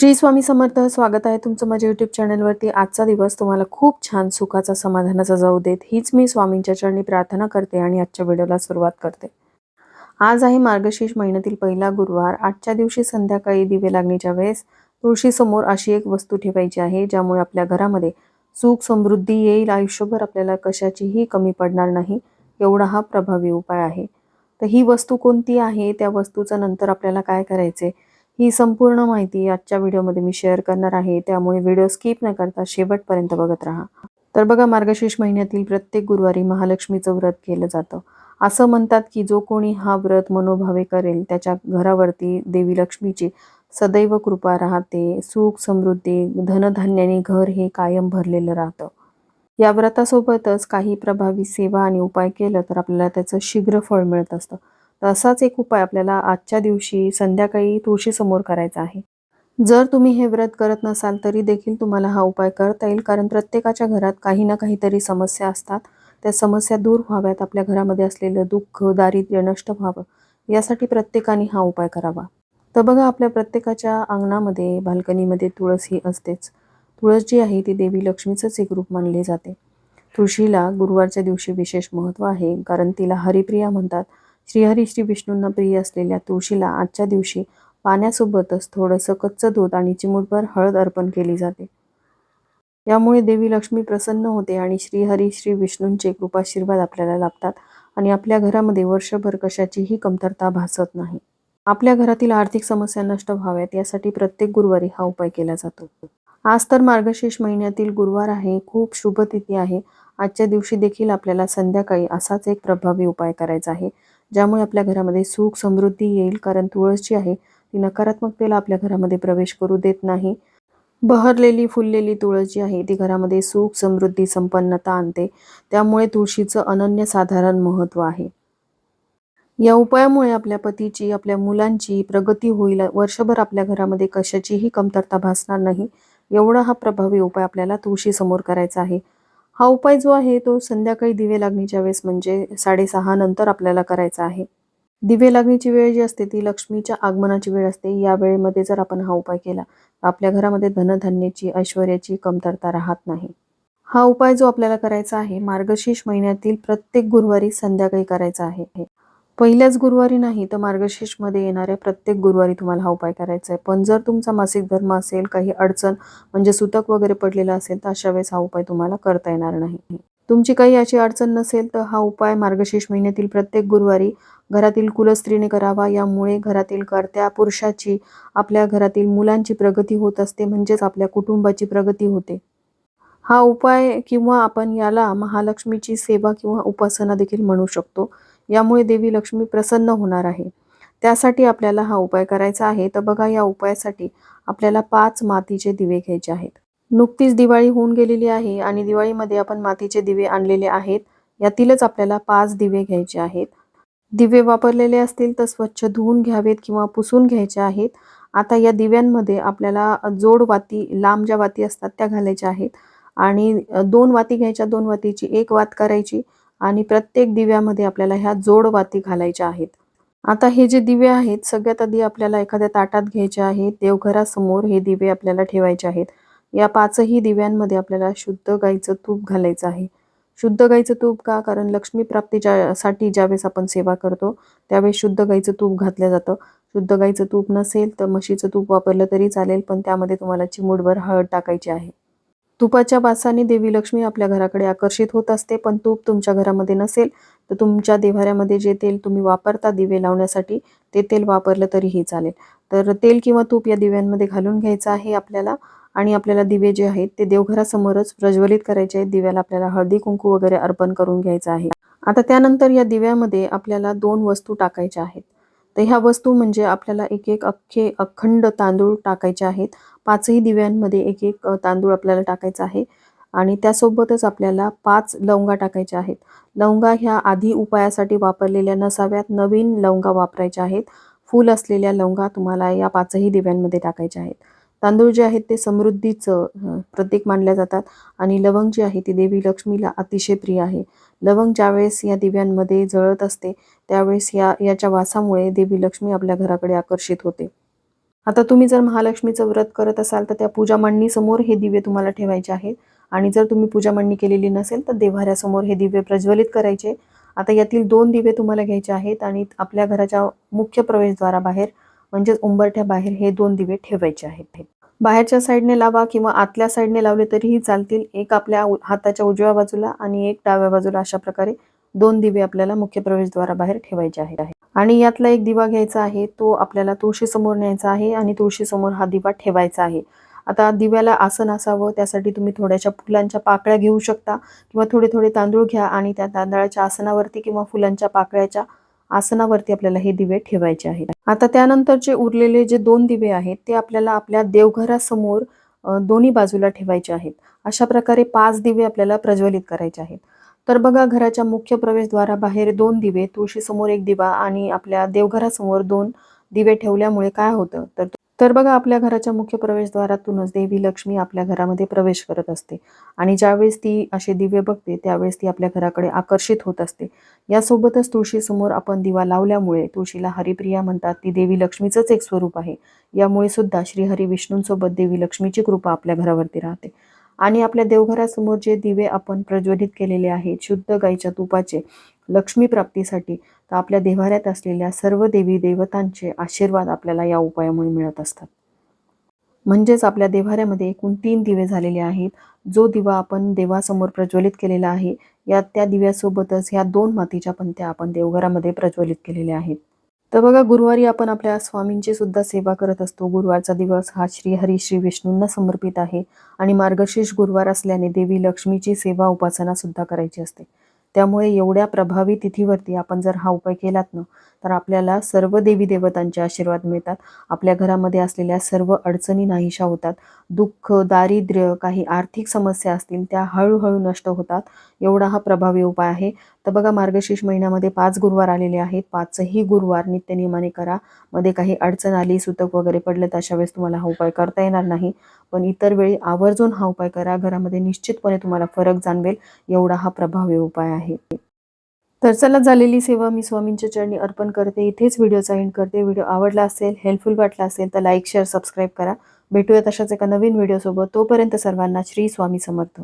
श्री स्वामी समर्थ स्वागत आहे तुमचं माझ्या युट्यूब चॅनलवरती आजचा दिवस तुम्हाला खूप छान सुखाचा समाधानाचा जाऊ देत. हीच मी स्वामींच्या चरणी प्रार्थना करते आणि आजच्या व्हिडिओला सुरुवात करते. आज आहे मार्गशीर्ष महिन्यातील पहिला गुरुवार. आजच्या दिवशी संध्याकाळी दिवे लागण्याच्या वेळेस तुळशीसमोर अशी एक वस्तू ठेवायची आहे ज्यामुळे आपल्या घरामध्ये सुख समृद्धी येईल. आयुष्यभर आपल्याला कशाचीही कमी पडणार नाही एवढा हा प्रभावी उपाय आहे. तर ही वस्तू कोणती आहे? त्या वस्तूचं नंतर आपल्याला काय करायचे? ही संपूर्ण माहिती आजच्या व्हिडिओमध्ये मी शेअर करणार आहे. त्यामुळे व्हिडिओ स्किप न करता शेवटपर्यंत बघत राहा. तर बघा मार्गशीर्ष महिन्यातील प्रत्येक गुरुवारी महालक्ष्मीचं व्रत केलं जातं. असं म्हणतात की जो कोणी हा व्रत मनोभावे करेल त्याच्या घरावरती देवी लक्ष्मीची सदैव कृपा राहते. सुख समृद्धी धनधान्याने घर हे कायम भरलेलं राहतं. या व्रतासोबतच काही प्रभावी सेवा आणि उपाय केलं तर आपल्याला त्याचं शीघ्र फळ मिळत असतं. तर असाच एक उपाय आपल्याला आजच्या दिवशी संध्याकाळी तुळशीसमोर करायचा आहे. जर तुम्ही हे व्रत करत नसाल तरी देखील तुम्हाला हा उपाय करता येईल कारण प्रत्येकाच्या घरात काही ना काहीतरी समस्या असतात. त्या समस्या दूर व्हाव्यात आपल्या घरामध्ये असलेलं दुःख दारिद्र्य नष्ट व्हावं. यासाठी प्रत्येकाने हा उपाय करावा. तर बघा आपल्या प्रत्येकाच्या अंगणामध्ये बाल्कनीमध्ये तुळस ही असतेच. तुळस जी आहे ती देवी लक्ष्मीचंच एक रूप मानले जाते. तुळशीला गुरुवारच्या दिवशी विशेष महत्त्व आहे कारण तिला हरिप्रिया म्हणतात. श्रीहरी श्री विष्णूंना प्रिय असलेल्या तुळशीला आजच्या दिवशी पाण्यासोबतच थोडंसं कच्चं दूध आणि चिमूटभर हळद अर्पण केली जाते. यामुळे देवी लक्ष्मी प्रसन्न होते आणि श्रीहरी श्री विष्णूंचे कृपाशीर्वाद आपल्याला लाभतात आणि आपल्या घरामध्ये वर्षभर कशाचीही कमतरता भासत नाही. आपल्या घरातील आर्थिक समस्या नष्ट व्हाव्यात यासाठी प्रत्येक गुरुवारी हा उपाय केला जातो. आज तर मार्गशीर्ष महिन्यातील गुरुवार आहे खूप शुभ तिथी आहे. आजच्या दिवशी देखील आपल्याला संध्याकाळी असाच एक प्रभावी उपाय करायचा आहे. ज्यामुळे आपल्या घरामध्ये सुख समृद्धी येईल. कारण तुळस जी आहे ती नकारात्मकतेला आपल्या घरामध्ये प्रवेश करू देत नाही. बहरलेली फुललेली तुळस जी आहे ती घरामध्ये सुख समृद्धी संपन्नता आणते. त्यामुळे तुळशीचं अनन्यसाधारण महत्त्व आहे. या उपायामुळे आपल्या पतीची आपल्या मुलांची प्रगती होईल. वर्षभर आपल्या घरामध्ये कशाचीही कमतरता भासणार नाही. एवढा हा प्रभावी उपाय आपल्याला तुळशीसमोर करायचा आहे. हा उपाय जो आहे तो संध्याकाळी दिवे लागणीच्या वेळेस म्हणजे साडेसहा नंतर आपल्याला करायचा आहे. दिवे लागणीची वेळ जी असते ती लक्ष्मीच्या आगमनाची वेळ असते. या वेळेमध्ये जर आपण हा उपाय केला तर आपल्या घरामध्ये धनधान्याची ऐश्वर्याची कमतरता राहत नाही. हा उपाय जो आपल्याला करायचा आहे मार्गशीर्ष महिन्यातील प्रत्येक गुरुवारी संध्याकाळी करायचा आहे. पहिल्याच गुरुवारी नाही तर मार्गशीर्षमध्ये येणाऱ्या प्रत्येक गुरुवारी तुम्हाला हा उपाय करायचा आहे. पण जर तुमचा मासिक धर्म असेल काही अडचण म्हणजे सुतक वगैरे पडलेला असेल तर अशा वेळेस हा उपाय तुम्हाला करता येणार नाही. तुमची काही अशी अडचण नसेल तर हा उपाय मार्गशीर्ष महिन्यातील प्रत्येक गुरुवारी घरातील कुलस्त्रीने करावा. यामुळे घरातील कर्त्या पुरुषाची आपल्या घरातील मुलांची प्रगती होत असते म्हणजेच आपल्या कुटुंबाची प्रगती होते. हा उपाय किंवा आपण याला महालक्ष्मीची सेवा किंवा उपासना देखील म्हणू शकतो. यामुळे देवी लक्ष्मी प्रसन्न होणार आहे. त्यासाठी आपल्याला हा उपाय करायचा आहे. तर बघा या उपायासाठी आपल्याला पाच मातीचे दिवे घ्यायचे आहेत. नुकतीच दिवाळी होऊन गेलेली आहे आणि दिवाळीमध्ये आपण मातीचे दिवे आणलेले आहेत. यातीलच आपल्याला पाच दिवे घ्यायचे आहेत. दिवे वापरलेले असतील तर स्वच्छ धुवून घ्यावेत किंवा पुसून घ्यायचे आहेत. आता या दिव्यांमध्ये आपल्याला जोड वाती लांब ज्या वाती असतात त्या घालायच्या आहेत. आणि दोन वाती घ्यायच्या दोन वातीची एक वात करायची. आणि प्रत्येक दिव्यामध्ये आपल्याला ह्या जोडवाती घालायच्या आहेत. आता हे जे दिवे आहेत सगळ्यात आधी आपल्याला एखाद्या ताटात घ्यायचे आहेत देवघरासमोर हे दिवे आपल्याला ठेवायचे आहेत. या पाचही दिव्यांमध्ये आपल्याला शुद्ध गाईचं तूप घालायचं आहे. शुद्ध गाईचं तूप का? कारण लक्ष्मी प्राप्तीच्या साठी ज्यावेळेस आपण सेवा करतो त्यावेळेस शुद्ध गाईचं तूप घातलं जातं. शुद्ध गाईचं तूप नसेल तर म्हशीचं तूप वापरलं तरी चालेल पण त्यामध्ये तुम्हाला चिमूटभर हळद टाकायची आहे. तुपाच्या वासाने देवी लक्ष्मी आपल्या घराकडे आकर्षित होत असते पण तूप तुमच्या घरामध्ये नसेल तर तुमच्या देव्हाऱ्यामध्ये जे तेल तुम्ही वापरता दिवे लावण्यासाठी ते तेल वापरलं तरीही चालेल. तर तेल किंवा तूप या दिव्यांमध्ये घालून घ्यायचं आहे आपल्याला आणि आपल्याला दिवे जे आहेत ते देवघरासमोरच प्रज्वलित करायचे आहेत. दिव्याला आपल्याला हळदी कुंकू वगैरे अर्पण करून घ्यायचं आहे. आता त्यानंतर या दिव्यामध्ये आपल्याला दोन वस्तू टाकायच्या आहेत. तर ह्या वस्तू म्हणजे आपल्याला एक एक अख्खे अखंड तांदूळ टाकायचे आहेत. पाचही दिव्यांमध्ये एक एक तांदूळ आपल्याला टाकायचा आहे. आणि त्यासोबतच आपल्याला पाच लवंगा टाकायच्या आहेत. लवंगा ह्या आधी उपायासाठी वापरलेल्या नसाव्यात नवीन लवंगा वापरायच्या आहेत. फूल असलेल्या लवंगा तुम्हाला या पाचही दिव्यांमध्ये टाकायच्या आहेत. तांदूळ जे आहेत ते समृद्धीचं प्रतीक मानल्या जातात. आणि लवंग जी आहे ती देवी लक्ष्मीला अतिशय प्रिय आहे. लवंग ज्यावेळेस या दिव्यांमध्ये जळत असते त्यावेळेस या याच्या वासामुळे देवी लक्ष्मी आपल्या घराकडे आकर्षित होते. आता तुम्ही जर महालक्ष्मीचं व्रत करत असाल तर त्या पूजा मांडणीसमोर हे दिवे तुम्हाला ठेवायचे आहेत. आणि जर तुम्ही पूजा मांडणी केलेली नसेल तर देव्हाऱ्यासमोर हे दिवे प्रज्वलित करायचे. आता यातील दोन दिवे तुम्हाला घ्यायचे आहेत आणि आपल्या घराच्या मुख्य प्रवेशद्वाराबाहेर म्हणजेच उंबरठ्या बाहेर हे दोन दिवे ठेवायचे आहेत बाहेरच्या साईडने लावा किंवा आतल्या साईडने लावले तरीही चालतील. एक आपल्या हाताच्या उजव्या बाजूला आणि एक डाव्या बाजूला अशा प्रकारे दोन दिवे आपल्याला मुख्य प्रवेशद्वाराबाहेर ठेवायचे आहेत. आणि यातला एक दिवा घ्यायचा आहे. तो आपल्याला तुळशी समोर न्यायचा आहे आणि तुळशीसमोर हा दिवा ठेवायचा आहे. आता दिव्याला आसन असावं. त्यासाठी तुम्ही थोड्याशा फुलांच्या पाकळ्या घेऊ शकता किंवा थोडे थोडे तांदूळ घ्या आणि त्या तांदळाच्या आसनावरती किंवा फुलांच्या पाकळ्याच्या आसनावरती आपल्याला हे दिवे ठेवायचे आहेत. आता त्यानंतरचे उरलेले जे दोन दिवे आहेत ते आपल्याला आपल्या देवघरासमोर दोन्ही बाजूला ठेवायचे आहेत. अशा प्रकारे पाच दिवे आपल्याला प्रज्वलित करायचे आहेत. तर बघा घराच्या मुख्य प्रवेशद्वाराबाहेर दोन दिवे तुळशीसमोर एक दिवा आणि आपल्या देवघरासमोर दोन दिवे ठेवल्यामुळे काय होतं? तर तर बघा आपल्या घराच्या मुख्य प्रवेशद्वारातूनच देवी लक्ष्मी आपल्या घरामध्ये प्रवेश करत असते. आणि ज्यावेळेस ती असे दिवे बघते त्यावेळेस ती आपल्या घराकडे आकर्षित होत असते. यासोबतच तुळशीसमोर आपण दिवा लावल्यामुळे तुळशीला हरिप्रिया म्हणतात. ती देवी लक्ष्मीचंच एक स्वरूप आहे. यामुळे सुद्धा श्रीहरी विष्णूंसोबत देवी लक्ष्मीची कृपा आपल्या घरावरती राहते. आणि आपल्या देवघरासमोर जे दिवे आपण प्रज्वलित केलेले आहेत शुद्ध गाईच्या तुपाचे लक्ष्मी प्राप्तीसाठी तर आपल्या देव्हाऱ्यात असलेल्या सर्व देवी देवतांचे आशीर्वाद आपल्याला या उपायामुळे मिळत असतात. म्हणजेच आपल्या देव्हाऱ्यामध्ये एकूण तीन दिवे झालेले आहेत. जो दिवा आपण देवासमोर प्रज्वलित केलेला आहे या त्या दिव्यासोबतच ह्या दोन मातीच्या पंत्या आपण देवघरामध्ये प्रज्वलित केलेल्या आहेत. तर बघा गुरुवारी आपण आपल्या स्वामींची सुद्धा सेवा करत असतो. गुरुवारचा दिवस हा श्री हरी श्री विष्णूंना समर्पित आहे आणि मार्गशीर्ष गुरुवार असल्याने देवी लक्ष्मीची सेवा उपासना सुद्धा करायची असते. त्यामुळे एवढ्या प्रभावी तिथीवरती आपण जर हा उपाय केलात ना तर आपल्याला सर्व देवी देवतांचे आशीर्वाद मिळतात. आपल्या घरामध्ये असलेल्या सर्व अडचणी नाहीशा होतात. दुःख दारिद्र्य काही आर्थिक समस्या असतील त्या हळूहळू नष्ट होतात. एवढा हा प्रभावी उपाय आहे. तर बघा मार्गशीर्ष महिन्यामध्ये पाच गुरुवार आलेले आहेत. पाचही गुरुवार नित्यनियमाने करा. मध्ये काही अडचण आली सुतक वगैरे पडलं तर अशा वेळेस तुम्हाला हा उपाय करता येणार नाही. पण इतर वेळी आवर्जून हा उपाय करा. घरामध्ये निश्चितपणे तुम्हाला फरक जाणवेल. एवढा हा प्रभावी उपाय आहे. तर चला झालेली सेवा मी स्वामींच्या चरणी अर्पण करते. इथेच व्हिडिओचा एंड करते. व्हिडिओ आवडला असेल हेल्पफुल वाटला असेल तर लाईक शेअर सबस्क्राईब करा. भेटूया तशाच एका नवीन व्हिडिओसोबत. तोपर्यंत सर्वांना श्री स्वामी समर्थ.